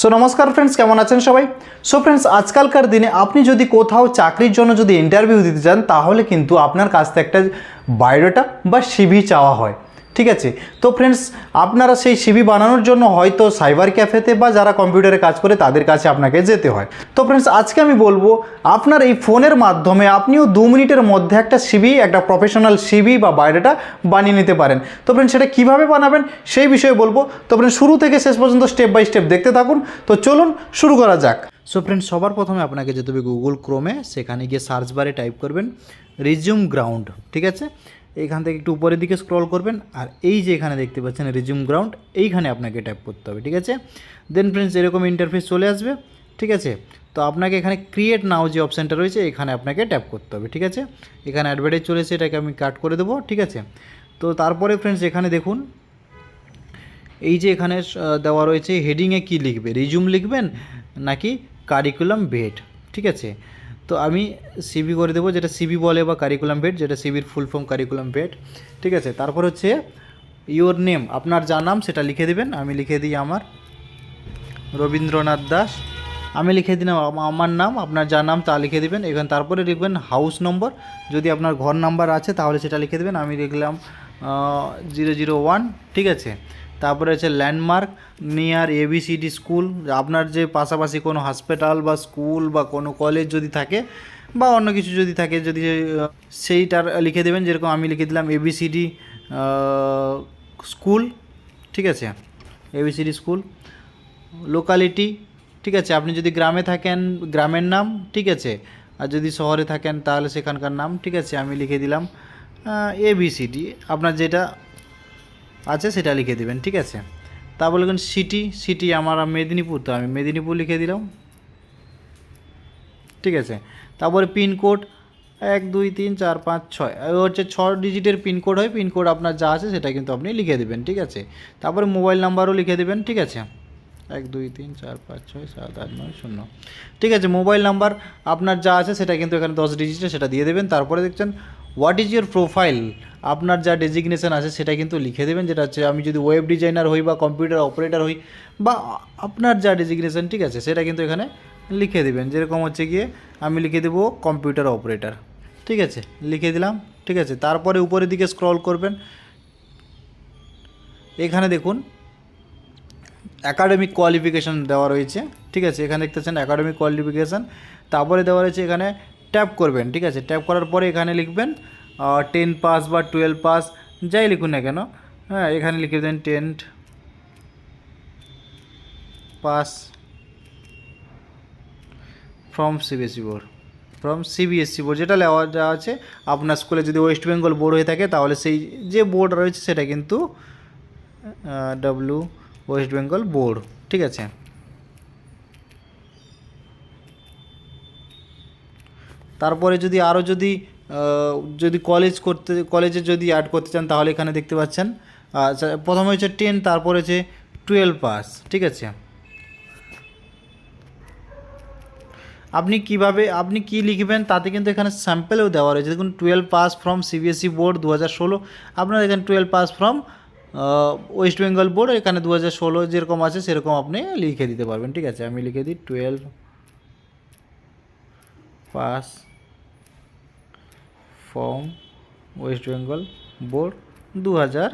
So নমস্কার friends কেমন আছেন সবাই? সো ফ্রেন্ডস আজকালকার দিনে আপনি যদি কোথাও চাকরির জন্য যদি ইন্টারভিউ দিতে চান, তাহলে কিন্তু আপনার কাছ থেকে একটা বায়োডাটা বা সিভি চাওয়া হয়। ঠিক আছে? তো ফ্রেন্ডস আপনারা সেই সিভি বানানোর জন্য হয়তো সাইবার ক্যাফেতে বা যারা কম্পিউটারে কাজ করে তাদের কাছে আপনাকে যেতে হয়। তো ফ্রেন্ডস আজকে আমি বলব, আপনার এই ফোনের মাধ্যমে আপনিও দু মিনিটের মধ্যে একটা সিভি একটা প্রফেশনাল সিভি বা বায়োডাটা বানিয়ে নিতে পারেন। তো ফ্রেন্ডস সেটা কীভাবে বানাবেন সেই বিষয়ে বলব। তো ফ্রেন্ডস শুরু থেকে শেষ পর্যন্ত স্টেপ বাই স্টেপ দেখতে থাকুন। তো চলুন শুরু করা যাক। সো ফ্রেন্ডস সবার প্রথমে আপনাকে যেতে হবে গুগল ক্রোমে সেখানে গিয়ে সার্চ বারে টাইপ করবেন রিজিউম গ্রাউন্ড ঠিক আছে? এইখান থেকে একটু উপরের দিকে স্ক্রল করবেন আর এই যে এখানে দেখতে পাচ্ছেন রিজিউম গ্রাউন্ড এইখানে আপনাকে ট্যাপ করতে হবে, ঠিক আছে? দেন ফ্রেন্ডস এরকম ইন্টারফেস চলে আসবে, ঠিক আছে? তো আপনাকে এখানে ক্রিয়েট নাও যে অপশানটা রয়েছে, এখানে আপনাকে ট্যাপ করতে হবে, ঠিক আছে? এখানে অ্যাডভার্টাইজ চলেছে, এটাকে আমি কাট করে দেবো, ঠিক আছে? তো তারপরে ফ্রেন্ডস এখানে দেখুন, এই যে এখানে দেওয়া রয়েছে হেডিংয়ে কি লিখবে? রিজুম লিখবেন নাকি কারিকুলাম ভেট ঠিক আছে? তো আমি সিবি করে দেবো, যেটা সিবি বলে বা কারিকুলাম ভেট যেটা সিবির ফুল ফর্ম কারিকুলাম ভেট ঠিক আছে? তারপর হচ্ছে ইওর নেম আপনার যা নাম সেটা লিখে দেবেন, আমি লিখে দিই আমার। রবীন্দ্রনাথ দাস, আমি লিখে দিলাম আমার নাম, আপনার যা নাম তা লিখে দেবেন। এখানে তারপরে লিখবেন হাউস নম্বর যদি আপনার ঘর নাম্বার আছে তাহলে সেটা লিখে দেবেন। আমি লিখলাম জিরো জিরো ওয়ান ঠিক আছে? তারপরে আছে ল্যান্ডমার্ক নিয়ার এবিসিডি স্কুল আপনার যে পাশাপাশি কোনো হসপিটাল বা স্কুল বা কোনো কলেজ যদি থাকে, বা অন্য কিছু যদি থাকে, যদি সেইটার লিখে দেবেন, যেরকম আমি লিখে দিলাম এবিসিডি স্কুল ঠিক আছে? এবিসিডি স্কুল লোকালিটি ঠিক আছে? আপনি যদি গ্রামে থাকেন, গ্রামের নাম, ঠিক আছে? আর যদি শহরে থাকেন, তাহলে সেখানকার নাম, ঠিক আছে? আমি লিখে দিলাম এবিসিডি আপনার যেটা আছে, সেটা লিখে দেবেন, ঠিক আছে? তা বলবেন সিটি সিটি আমার মেদিনীপুর, তো আমি মেদিনীপুর লিখে দিলাম। ঠিক আছে? তারপরে পিনকোড এক, দুই, তিন, চার, পাঁচ, ছয়। হচ্ছে ছ ডিজিটের পিনকোড হয় পিনকোড আপনার যা আছে সেটা কিন্তু আপনি লিখে দেবেন, ঠিক আছে? তারপরে মোবাইল নাম্বারও লিখে দেবেন, ঠিক আছে? এক, দুই, তিন, চার, পাঁচ, ছয়, সাত, আট, নয়, শূন্য। ঠিক আছে, মোবাইল নাম্বার আপনার যা আছে সেটা কিন্তু এখানে দশ ডিজিটে সেটা দিয়ে দেবেন। তারপরে দেখছেন হোয়াট ইজ ইউর প্রোফাইল আপনার যা ডেজিগনেশন আছে সেটা কিন্তু লিখে দেবেন, যেটা হচ্ছে আমি যদি ওয়েব ডিজাইনার হই বা কম্পিউটার অপারেটার হই বা আপনার যা ডেজিগনেশন ঠিক আছে? সেটা কিন্তু এখানে লিখে দেবেন। যেরকম হচ্ছে গিয়ে আমি লিখে দেবো কম্পিউটার অপারেটার ঠিক আছে? লিখে দিলাম, ঠিক আছে? তারপরে উপরের দিকে স্ক্রল করবেন। এখানে দেখুন অ্যাকাডেমিক কোয়ালিফিকেশান দেওয়া রয়েছে। ঠিক আছে? এখানে দেখতেছেন অ্যাকাডেমিক কোয়ালিফিকেশান তারপরে দেওয়া রয়েছে এখানে ট্যাপ করবেন, ঠিক আছে? ট্যাপ করার পরে এখানে লিখবেন টেন পাস বা টুয়েলভ পাস যাই লিখুন না কেন হ্যাঁ এখানে লিখে দেন tenth pass from CBSE board from CBSE board যেটা দেওয়া আছে, আপনার স্কুলে যদি ওয়েস্ট বেঙ্গল বোর্ড হয়ে থাকে, তাহলে সেই যে বোর্ড রয়েছে, সেটা কিন্তু ডাব্লু ওয়েস্ট বেঙ্গল বোর্ড ঠিক আছে? তারপরে যদি আরও যদি যদি কলেজ করতে কলেজে যদি অ্যাড করতে চান, তাহলে এখানে দেখতে পাচ্ছেন আচ্ছা প্রথমে হচ্ছে টেন তারপরে হচ্ছে টুয়েলভ পাস ঠিক আছে? আপনি কীভাবে, আপনি কি লিখবেন তাতে কিন্তু এখানে স্যাম্পেলও দেওয়া রয়েছে। দেখুন twelve pass from CBSE board দু হাজার ষোলো, আপনার এখানে twelve pass from West Bengal board এখানে দু হাজার ষোলো যেরকম আছে, সেরকম আপনি লিখে দিতে পারবেন, ঠিক আছে? আমি লিখে দিই twelve pass from West Bengal board দু হাজার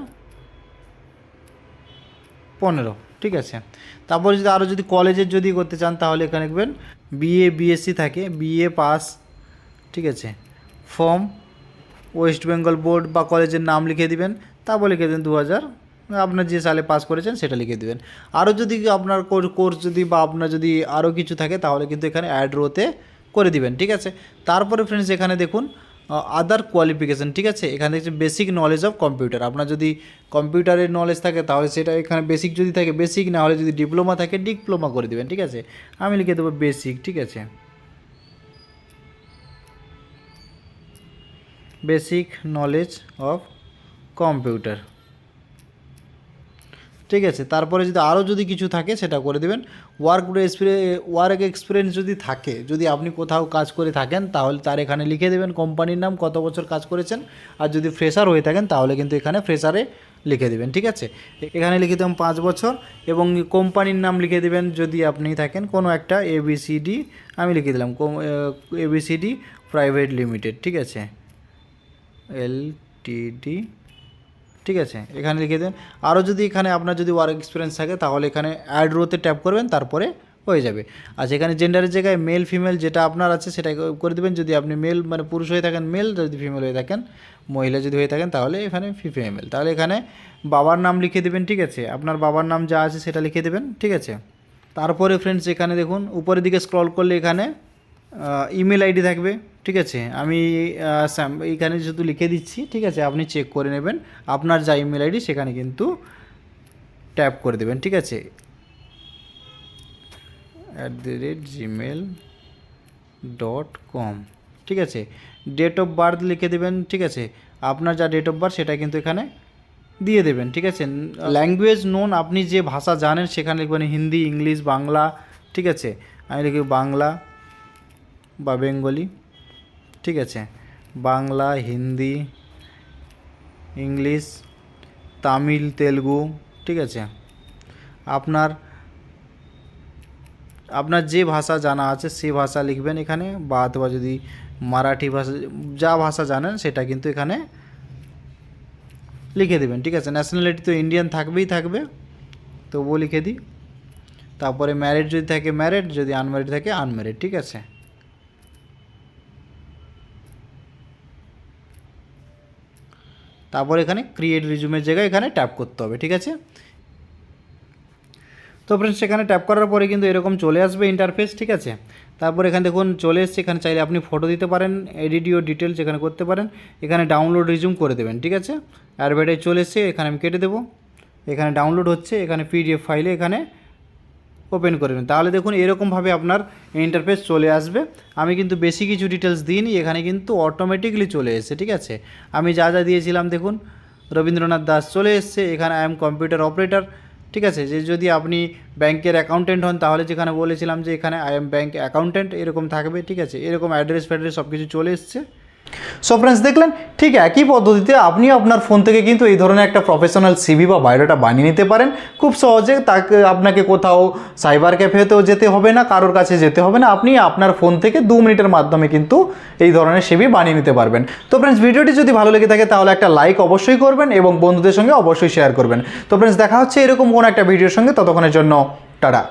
পনেরো। ঠিক আছে? তারপরে যদি আরও যদি কলেজের যদি করতে চান, তাহলে এখানে লিখবেন বিএ বিএসসি থাকে। বিএ পাস ঠিক আছে? ফর্ম ওয়েস্ট বেঙ্গল বোর্ড বা কলেজের নাম লিখে দিবেন, তারপর লিখে দেবেন দু হাজার আপনার যে সালে পাস করেছেন, সেটা লিখে দিবেন। আরও যদি আপনার কোর্স যদি বা আপনার যদি আরও কিছু থাকে, তাহলে কিন্তু এখানে অ্যাড রোতে করে দিবেন, ঠিক আছে? তারপরে ফ্রেন্ডস এখানে দেখুন আদার কোয়ালিফিকেশান ঠিক আছে? এখানে দেখছি বেসিক নলেজ অফ কম্পিউটার আপনার যদি কম্পিউটারের নলেজ থাকে, তাহলে সেটা এখানে বেসিক যদি থাকে বেসিক না হলে যদি ডিপ্লোমা থাকে ডিপ্লোমা করে দেবেন, ঠিক আছে? আমি লিখে দেবো বেসিক ঠিক আছে? বেসিক নলেজ অফ কম্পিউটার ঠিক আছে, তারপরে যদি আরও যদি কিছু থাকে সেটা করে দেবেন। ওয়ার্ক ওয়ার্ক এক্সপিরিয়েন্স যদি থাকে, যদি আপনি কোথাও কাজ করে থাকেন, তাহলে তার এখানে লিখে দেবেন কোম্পানির নাম, কত বছর কাজ করেছেন। আর যদি ফ্রেশার হয়ে থাকেন, তাহলে কিন্তু এখানে ফ্রেশারে লিখে দেবেন, ঠিক আছে? এখানে লিখে দেবেন পাঁচ বছর এবং কোম্পানির নাম লিখে দেবেন যদি আপনি থাকেন, কোনো একটা এবিসিডি আমি লিখে দিলাম এবিসিডি প্রাইভেট লিমিটেড ঠিক আছে? এল টিডি ঠিক আছে? এখানে লিখে দেন। আরও যদি এখানে আপনার যদি ওয়ার্ক এক্সপিরিয়েন্স থাকে, তাহলে এখানে অ্যাড রোতে ট্যাপ করবেন, তারপরে হয়ে যাবে। আচ্ছা এখানে জেন্ডারের জায়গায় মেল ফিমেল যেটা আপনার আছে সেটা করে দেবেন। যদি আপনি মেল মানে পুরুষ হয়ে থাকেন মেল যদি ফিমেল হয়ে থাকেন, মহিলা যদি হয়ে থাকেন, তাহলে এখানে ফিমেল তাহলে এখানে বাবার নাম লিখে দেবেন, ঠিক আছে? আপনার বাবার নাম যা আছে, সেটা লিখে দেবেন, ঠিক আছে? তারপরে ফ্রেন্ডস এখানে দেখুন, উপরের দিকে স্ক্রল করলে এখানে ইমেল আইডি থাকবে, ঠিক আছে? আমি এইখানে যেহেতু লিখে দিচ্ছি, ঠিক আছে, আপনি চেক করে নেবেন। আপনার যা ইমেল আইডি সেখানে কিন্তু ট্যাপ করে দেবেন, ঠিক আছে? At the rate gmail dot com ঠিক আছে? ডেট অফ বার্থ লিখে দেবেন, ঠিক আছে? আপনার যা ডেট অফ বার্থ সেটা কিন্তু এখানে দিয়ে দেবেন, ঠিক আছে? ল্যাঙ্গুয়েজ নোন আপনি যে ভাষা জানেন, সেখানে লিখবেন হিন্দি, ইংলিশ, বাংলা, ঠিক আছে? আমি লিখি বাংলা বা বেঙ্গলি, ঠিক আছে? বাংলা, হিন্দি, ইংলিশ, তামিল, তেলগু, ঠিক আছে? আপনার আপনার যে ভাষা জানা আছে সে ভাষা লিখবেন এখানে, বা অথবা যদি মারাঠি ভাষা, যা ভাষা জানেন সেটা কিন্তু এখানে লিখে দেবেন, ঠিক আছে? ন্যাশনালিটি তো ইন্ডিয়ান থাকবেই থাকবে, তবুও লিখে দিই। তারপরে ম্যারিড যদি থাকে ম্যারিড যদি আনম্যারিড থাকে আনম্যারিড ঠিক আছে? তারপর এখানে ক্রিয়েট রিজুমের জায়গায় এখানে ট্যাপ করতে হবে, ঠিক আছে? তো ফ্রেন্ডস সেখানে ট্যাপ করার পরে কিন্তু এরকম চলে আসবে ইন্টারফেস ঠিক আছে? তারপর এখানে দেখুন চলে এসছে, এখানে চাইলে আপনি ফটো দিতে পারেন এডিডিও ডিটেলস এখানে করতে পারেন। এখানে ডাউনলোড রিজুম করে দেবেন, ঠিক আছে? অ্যাডভার্টাইজ চলে এসছে, এখানে আমি কেটে দেবো। এখানে ডাউনলোড হচ্ছে, এখানে পিডিএফ ফাইলে এখানে ওপেন করে নেবেন তাহলে দেখুন এরকমভাবে আপনার ইন্টারফেস চলে আসবে। আমি কিন্তু বেশি কিছু ডিটেলস দিইনি, এখানে কিন্তু অটোমেটিকলি চলে এসেছে, ঠিক আছে? আমি যা যা দিয়েছিলাম, দেখুন, রবীন্দ্রনাথ দাস চলে এসছে, এখানে আই এম কম্পিউটার অপারেটর ঠিক আছে? যে যদি আপনি ব্যাংকের অ্যাকাউন্টেন্ট হন, তাহলে যেখানে বলেছিলাম যে এখানে আই এম ব্যাংক অ্যাকাউন্টেন্ট এরকম থাকবে, ঠিক আছে? এরকম অ্যাড্রেস ফ্যাড্রেস সব কিছু চলে এসছে। সো ফ্রেন্ডস দেখলেন? ঠিক একই পদ্ধতিতে আপনিও আপনার ফোন থেকে কিন্তু এই ধরনের একটা প্রফেশনাল সিভি বা বায়োডাটা বানিয়ে নিতে পারেন। খুব সহজে তাকে, আপনাকে কোথাও সাইবার ক্যাফেতেও যেতে হবে না, কারোর কাছে যেতে হবে না। আপনি আপনার ফোন থেকে দু মিনিটের মাধ্যমে কিন্তু এই ধরনের সিভি বানিয়ে নিতে পারবেন। তো ফ্রেন্ডস ভিডিওটি যদি ভালো লেগে থাকে তাহলে একটা লাইক অবশ্যই করবেন এবং বন্ধুদের সঙ্গে অবশ্যই শেয়ার করবেন। তো ফ্রেন্ডস দেখা হচ্ছে এরকম কোনো একটা ভিডিওর সঙ্গে। ততক্ষণের জন্য, টাটা।